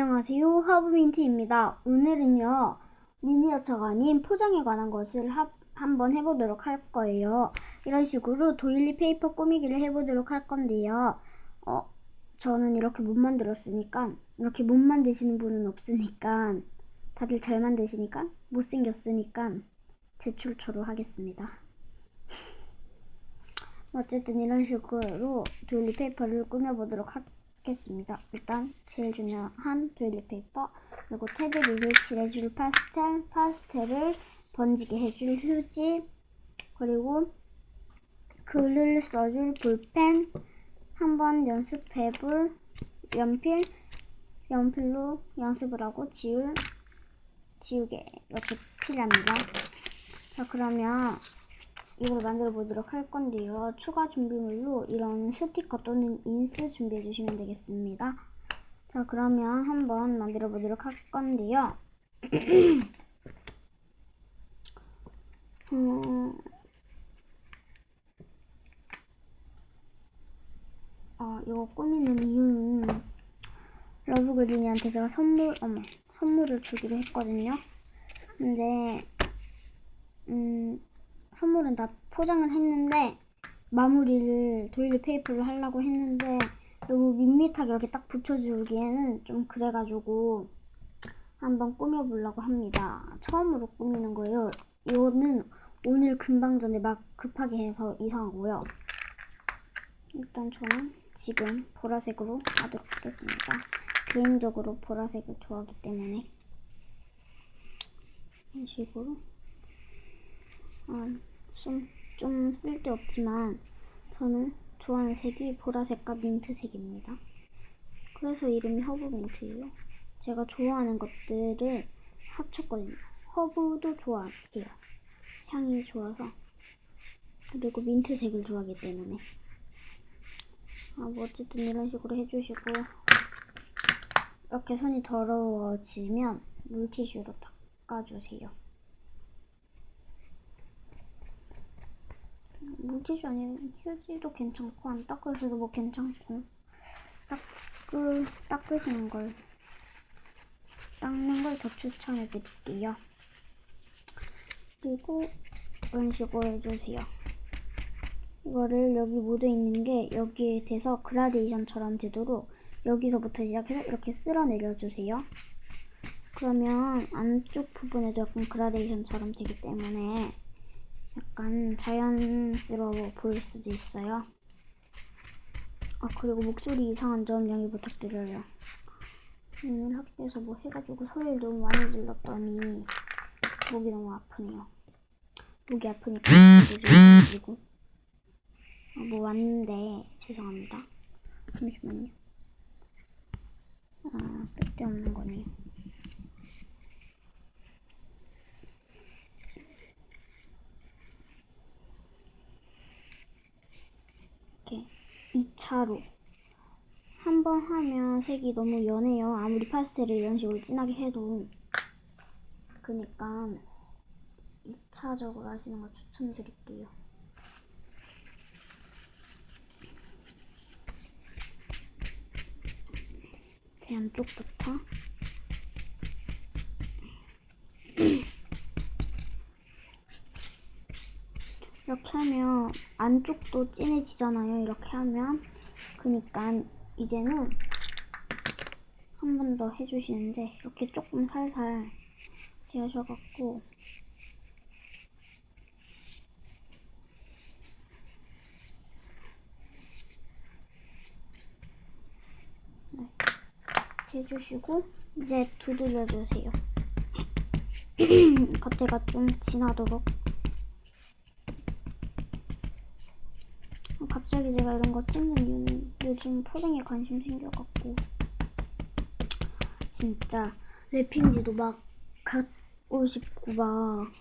안녕하세요. 하브민트입니다. 오늘은요, 미니어처가 아닌 포장에 관한 것을 하- 한번 해보도록 할 거예요. 이런 식으로 도일리 페이퍼 꾸미기를 해보도록 할 건데요. 어, 저는 이렇게 못 만들었으니까, 이렇게 못 만드시는 분은 없으니까, 다들 잘 만드시니까, 못생겼으니까, 제출처로 하겠습니다. 어쨌든 이런 식으로 도일리 페이퍼를 꾸며보도록 하겠습니다. 일단 제일 중요한 도일리 페이퍼 그리고 테두리를 칠해줄 파스텔, 파스텔을 번지게 해줄 휴지 그리고 글을 써줄 볼펜 한번 연습해볼 연필 연필로 연습을 하고 지울 지우개 이렇게 필요합니다. 자 그러면 이걸 만들어 보도록 할 건데요. 추가 준비물로 이런 스티커 또는 인스 준비해 주시면 되겠습니다. 자, 그러면 한번 만들어 보도록 할 건데요. 음, 어, 이거 꾸미는 이유는 러브그린이한테 제가 선물, 어머, 선물을 주기로 했거든요. 근데, 음, 선물은 다 포장을 했는데 마무리를 도일리 페이퍼를 하려고 했는데 너무 밋밋하게 이렇게 딱 붙여주기에는 좀 그래가지고 한번 꾸며보려고 합니다. 처음으로 꾸미는 거예요. 이거는 오늘 금방 전에 막 급하게 해서 이상하고요. 일단 저는 지금 보라색으로 하도록 하겠습니다. 개인적으로 보라색을 좋아하기 때문에 이런 식으로 아, 좀, 좀 쓸데없지만 저는 좋아하는 색이 보라색과 민트색입니다. 그래서 이름이 허브 민트예요. 제가 좋아하는 것들을 합쳤거든요. 허브도 좋아해요. 향이 좋아서. 그리고 민트색을 좋아하기 때문에. 아, 뭐 어쨌든 이런 식으로 해주시고 이렇게 손이 더러워지면 물티슈로 닦아주세요. 물티슈 아니면 휴지도 괜찮고 안 닦으셔도 뭐 괜찮고 닦을 닦으시는 걸 닦는 걸 더 추천해 드릴게요. 그리고 이런 식으로 해주세요. 이거를 여기 묻어 있는 게 여기에 대서 그라데이션처럼 되도록 여기서부터 시작해서 이렇게 쓸어 내려주세요. 그러면 안쪽 부분에도 약간 그라데이션처럼 되기 때문에 약간 자연스러워 보일 수도 있어요. 아 그리고 목소리 이상한 점 양해 부탁드려요. 오늘 학교에서 뭐 해가지고 소리를 너무 많이 질렀더니 목이 너무 아프네요. 목이 아프니까 그리고 아, 뭐 왔는데 죄송합니다. 잠시만요. 아 쓸데없는 거네요. 이렇게 2차로 한 번 하면 색이 너무 연해요. 아무리 파스텔을 이런 식으로 진하게 해도 그니까 2차적으로 하시는 걸 추천드릴게요. 제 안쪽부터 이렇게 하면 안쪽도 진해지잖아요. 이렇게 하면 그니까 이제는 한 번 더 해주시는데 이렇게 조금 살살 하셔갖고 네. 해주시고 이제 두들려주세요. 겉에가 좀 진하도록 갑자기 제가 이런 거 찍는 이유는 요즘 포장에 관심 생겨갖고. 진짜 랩핑지도 막 갖고 싶고 막.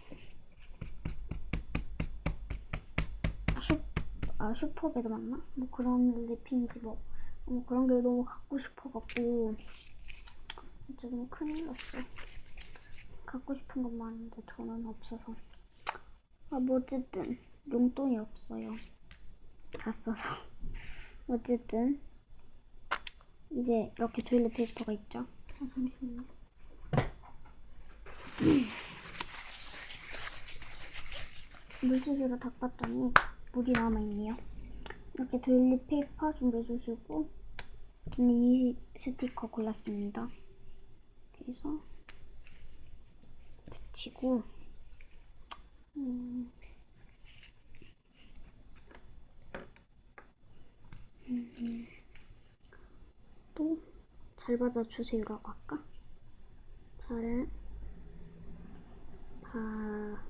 슈, 아 슈퍼배드 맞나? 뭐 그런 랩핑지 뭐, 뭐 그런 게 너무 갖고 싶어갖고. 진짜 너무 큰일 났어. 갖고 싶은 건 많은데 돈은 없어서. 아 뭐 어쨌든 용돈이 없어요 다 써서 어쨌든 이제 이렇게 도일렛 페이퍼가 있죠 잠시만요. 물티슈로 닦았더니 물이 남아있네요. 이렇게 도일리 페이퍼 준비해주시고 이 스티커 골랐습니다. 그래서 붙이고 음, 음, 또잘 받아주세요라고 할까? 잘 받아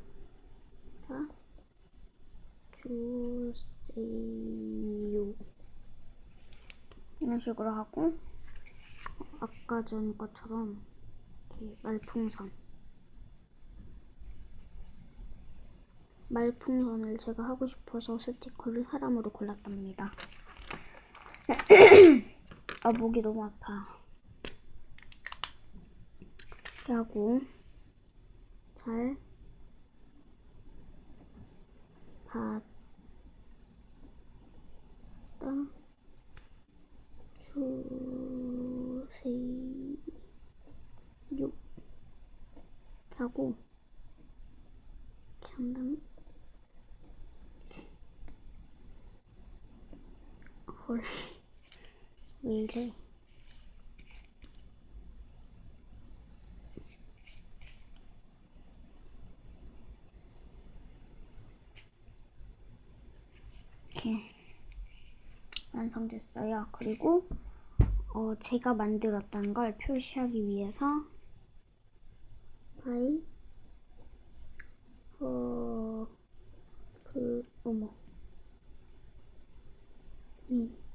주세요. 이런 식으로 하고 어, 아까 전 것처럼 이렇게 말풍선 말풍선을 제가 하고 싶어서 스티커를 사람으로 골랐답니다. 아 목이 너무 아파. 하고 잘 받아 주세요. 하고 이렇게 한 다음에 헐. 왜 이렇게 완성됐어요. 그리고 어, 제가 만들었던 걸 표시하기 위해서 바이 어, 그, 어머. 음.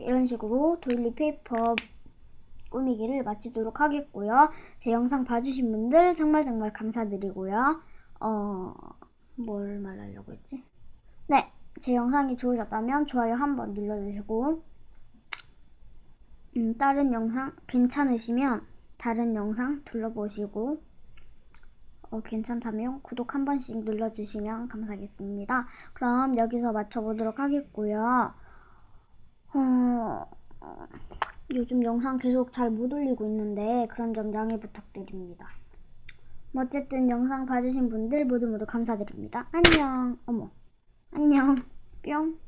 이런 식으로 도일리 페이퍼 꾸미기를 마치도록 하겠고요. 제 영상 봐주신 분들 정말 정말 감사드리고요. 어, 뭘 말하려고 했지? 네, 제 영상이 좋으셨다면 좋아요 한번 눌러주시고, 음, 다른 영상 괜찮으시면 다른 영상 둘러보시고, 어, 괜찮다면 구독 한 번씩 눌러주시면 감사하겠습니다. 그럼 여기서 마쳐보도록 하겠고요. 어, 어, 요즘 영상 계속 잘 못 올리고 있는데 그런 점 양해 부탁드립니다. 뭐 어쨌든 영상 봐주신 분들 모두 모두 감사드립니다. 안녕. 어머. 안녕. 뿅.